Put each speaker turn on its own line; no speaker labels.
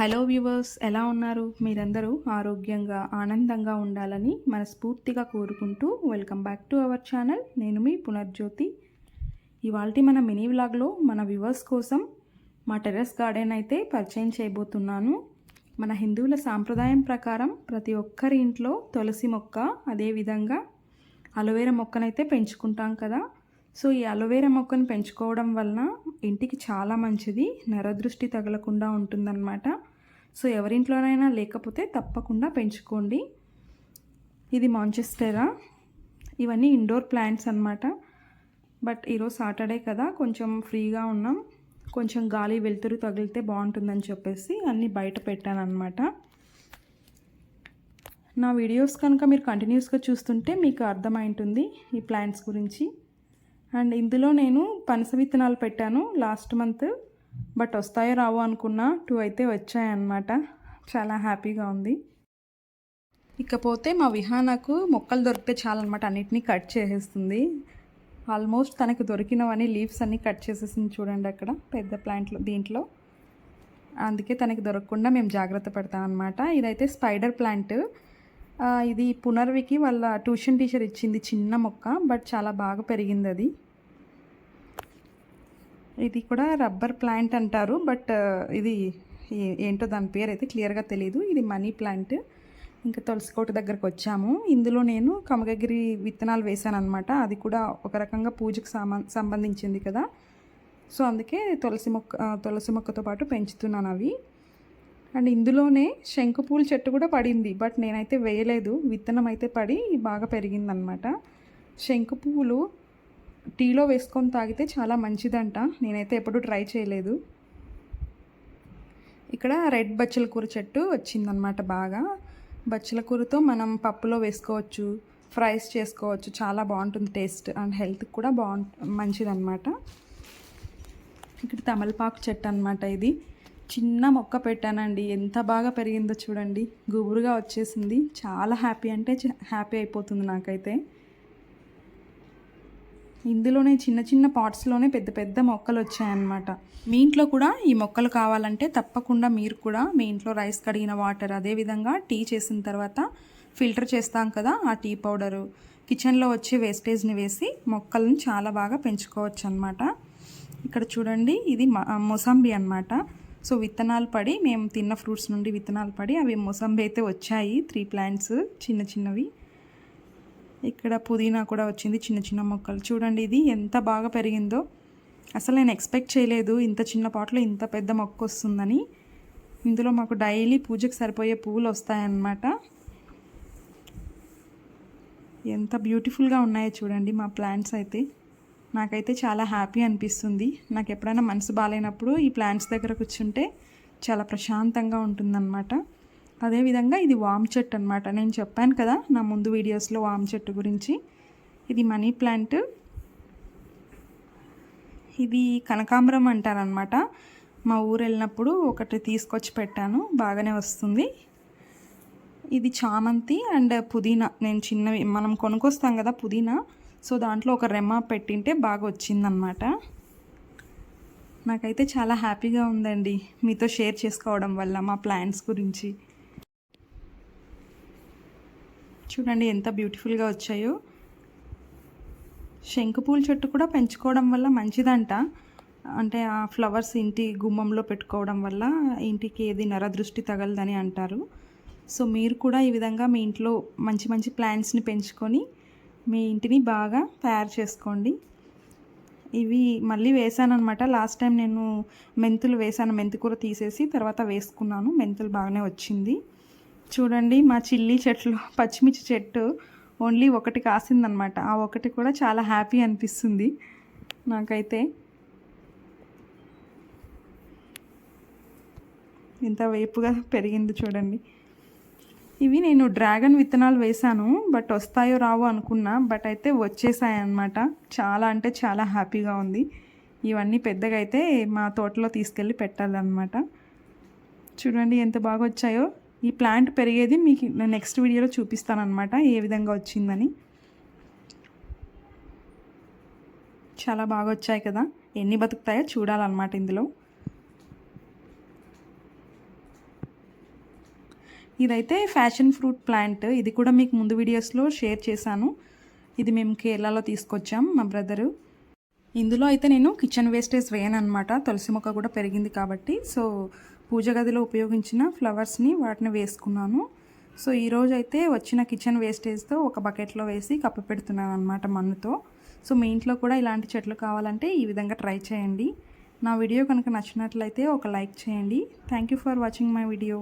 Hello viewers ఎలా ఉన్నారు? మీరందరూ ఆరోగ్యంగా ఆనందంగా ఉండాలని మనస్ఫూర్తిగా కోరుకుంటూ welcome back to our channel. నేను మీ పునర్జ్యోతి. ఇవాళ మన మినీ వ్లాగ్లో మన వ్యూవర్స్ కోసం మా టెర్రస్ గార్డెన్ అయితే పరిచయం చేయబోతున్నాను. మన హిందువుల సాంప్రదాయం ప్రకారం ప్రతి ఒక్కరి ఇంట్లో తులసి మొక్క అదేవిధంగా అలోవేరా మొక్కనైతే పెంచుకుంటాం కదా. సో ఈ అలోవేరా మొక్కను పెంచుకోవడం వలన ఇంటికి చాలా మంచిది. నరదృష్టి తగలకుండా ఉంటుందన్నమాట. సో ఎవరింట్లోనైనా లేకపోతే తప్పకుండా పెంచుకోండి. ఇది మాంచెస్టెరా. ఇవన్నీ ఇండోర్ ప్లాంట్స్ అన్నమాట. బట్ ఈరోజు సాటర్డే కదా కొంచెం ఫ్రీగా ఉన్నాం. కొంచెం గాలి వెలుతురు తగిలితే బాగుంటుందని చెప్పేసి అన్నీ బయట పెట్టాను అనమాట నా వీడియోస్ కనుక మీరు కంటిన్యూస్గా చూస్తుంటే మీకు అర్థమైంటుంది ఈ ప్లాంట్స్ గురించి. అండ్ ఇందులో నేను పనస విత్తనాలు పెట్టాను లాస్ట్ మంత్ బట్ వస్తాయో రావో అనుకున్నా టూ అయితే వచ్చాయన్నమాట. చాలా హ్యాపీగా ఉంది. ఇకపోతే మా విహానకు మొక్కలు దొరికితే చాలన్నమాట. అన్నిటినీ కట్ చేసేస్తుంది. ఆల్మోస్ట్ తనకు దొరికినవన్నీ లీవ్స్ అన్నీ కట్ చేసేసింది చూడండి అక్కడ పెద్ద ప్లాంట్లో దీంట్లో. అందుకే తనకి దొరకకుండా మేము జాగ్రత్త పడతాం అనమాట ఇదైతే స్పైడర్ ప్లాంట్. ఇది పునర్వికి వాళ్ళ ట్యూషన్ టీచర్ ఇచ్చింది చిన్న మొక్క బట్ చాలా బాగా పెరిగింది అది. ఇది కూడా రబ్బర్ ప్లాంట్ అంటారు బట్ ఇది ఏంటో దాని పేరు అయితే క్లియర్గా తెలియదు ఇది మనీ ప్లాంట్. ఇంకా తులసి కోట దగ్గరకు వచ్చాము. ఇందులో నేను కమగగిరి విత్తనాలు వేశాను అనమాట అది కూడా ఒక రకంగా పూజకు సంబంధించింది కదా. సో అందుకే తులసి మొక్క తులసి మొక్కతో పాటు పెంచుతున్నాను అవి. అండ్ ఇందులోనే శంకుపూల చెట్టు కూడా పడింది బట్ నేనైతే వేయలేదు. విత్తనం అయితే పడి బాగా పెరిగిందనమాట. శంకుపూలు టీలో వేసుకొని తాగితే చాలా మంచిదంట. నేనైతే ఎప్పుడూ ట్రై చేయలేదు. ఇక్కడ రెడ్ బచ్చల కూర చెట్టు వచ్చిందనమాట బాగా. బచ్చల కూరతో మనం పప్పులో వేసుకోవచ్చు ఫ్రైస్ చేసుకోవచ్చు. చాలా బాగుంటుంది టేస్ట్ అండ్ హెల్త్కి కూడా బాగుంటు మంచిదన్నమాట ఇక్కడ తమలపాకు చెట్టు అనమాట ఇది. చిన్న మొక్క పెట్టానండి. ఎంత బాగా పెరిగిందో చూడండి. గుబురుగా వచ్చేసింది. చాలా హ్యాపీ అంటే హ్యాపీ అయిపోతుంది నాకైతే. ఇందులోనే చిన్న చిన్న పాట్స్లోనే పెద్ద పెద్ద మొక్కలు వచ్చాయన్నమాట. మీ ఇంట్లో కూడా ఈ మొక్కలు కావాలంటే తప్పకుండా మీరు కూడా మీ ఇంట్లో రైస్ కడిగిన వాటర్ అదేవిధంగా టీ చేసిన తర్వాత ఫిల్టర్ చేస్తాం కదా ఆ టీ పౌడరు. కిచెన్లో వచ్చే వేస్టేజ్ని వేసి మొక్కలను చాలా బాగా పెంచుకోవచ్చు అనమాట ఇక్కడ చూడండి ఇది మ- మొసంబి అన్నమాట. సో విత్తనాలు పడి మేము తిన్న ఫ్రూట్స్ నుండి విత్తనాలు పడి అవి మొసంబి అయితే వచ్చాయి. త్రీ ప్లాంట్స్ చిన్న చిన్నవి. ఇక్కడ పుదీనా కూడా వచ్చింది చిన్న చిన్న మొక్కలు. చూడండి ఇది ఎంత బాగా పెరిగిందో. అసలు నేను ఎక్స్పెక్ట్ చేయలేదు ఇంత చిన్న పాటలో ఇంత పెద్ద మొక్క వస్తుందని. ఇందులో మాకు డైలీ పూజకు సరిపోయే పువ్వులు వస్తాయన్నమాట. ఎంత బ్యూటిఫుల్గా ఉన్నాయో చూడండి మా ప్లాంట్స్ అయితే. నాకైతే చాలా హ్యాపీ అనిపిస్తుంది. నాకు ఎప్పుడైనా మనసు బాగాలేనప్పుడు ఈ ప్లాంట్స్ దగ్గర కూర్చుంటే చాలా ప్రశాంతంగా ఉంటుందన్నమాట. అదేవిధంగా ఇది వామ్ చెట్టు అనమాట నేను చెప్పాను కదా నా ముందు వీడియోస్లో వామ్ చెట్టు గురించి. ఇది మనీ ప్లాంట్. ఇది కనకాంబరం అంటారనమాట మా ఊరు వెళ్ళినప్పుడు ఒకటి తీసుకొచ్చి పెట్టాను. బాగానే వస్తుంది. ఇది చామంతి అండ్ పుదీనా. నేను చిన్నవి మనం కొనుక్కొస్తాం కదా పుదీనా. సో దాంట్లో ఒక రెమ్మ పెట్టింటే బాగా వచ్చిందనమాట నాకైతే చాలా హ్యాపీగా ఉందండి మీతో షేర్ చేసుకోవడం వల్ల మా ప్లాన్స్ గురించి. చూడండి ఎంత బ్యూటిఫుల్గా వచ్చాయో. శంకుపూల చెట్టు కూడా పెంచుకోవడం వల్ల మంచిదంట. అంటే ఆ ఫ్లవర్స్ ఇంటి గుమ్మంలో పెట్టుకోవడం వల్ల ఇంటికి ఏది నరదృష్టి తగలదని అంటారు. సో మీరు కూడా ఈ విధంగా మీ ఇంట్లో మంచి మంచి ప్లాంట్స్ని పెంచుకొని మీ ఇంటిని బాగా తయారు చేసుకోండి. ఇవి మళ్ళీ వేసాను అనమాట లాస్ట్ టైం నేను మెంతులు వేసాను. మెంతికూర తీసేసి తర్వాత వేసుకున్నాను. మెంతులు బాగానే వచ్చింది. చూడండి మా చిల్లీ చెట్లు పచ్చిమిర్చి చెట్టు ఓన్లీ ఒకటి కాసిందనమాట ఆ ఒకటి కూడా చాలా హ్యాపీ అనిపిస్తుంది నాకైతే. ఎంత వేపుగా పెరిగింది చూడండి. ఇవి నేను డ్రాగన్ విత్తనాలు వేశాను బట్ వస్తాయో రావో అనుకున్నా బట్ అయితే వచ్చేసాయి అన్నమాట చాలా అంటే చాలా హ్యాపీగా ఉంది. ఇవన్నీ పెద్దగా అయితే మా తోటలో తీసుకెళ్ళి పెట్టాలన్నమాట. చూడండి ఎంత బాగా వచ్చాయో. ఈ ప్లాంట్ పెరిగేది మీకు నెక్స్ట్ వీడియోలో చూపిస్తానమాట ఏ విధంగా వచ్చిందని. చాలా బాగా వచ్చాయి కదా. ఎన్ని బతుకుతాయో చూడాలన్నమాట ఇందులో. ఇదైతే ఫ్యాషన్ ఫ్రూట్ ప్లాంట్. ఇది కూడా మీకు ముందు వీడియోస్లో షేర్ చేశాను. ఇది మేము కేరళలో తీసుకొచ్చాం మా బ్రదరు. ఇందులో అయితే నేను కిచెన్ వేస్టేజ్ వేయనమాట తులసి మొక్క కూడా పెరిగింది కాబట్టి. సో పూజ గదిలో ఉపయోగించిన ఫ్లవర్స్ని వాటిని వేసుకున్నాను. సో ఈరోజు అయితే వచ్చిన కిచెన్ వేస్టేజ్తో ఒక బకెట్లో వేసి కప్ప పెడుతున్నాను అనమాట మన్నుతో. సో మీ ఇంట్లో కూడా ఇలాంటి చెట్లు కావాలంటే ఈ విధంగా ట్రై చేయండి. నా వీడియో కనుక నచ్చినట్లయితే ఒక లైక్ చేయండి. Thank you for watching my video.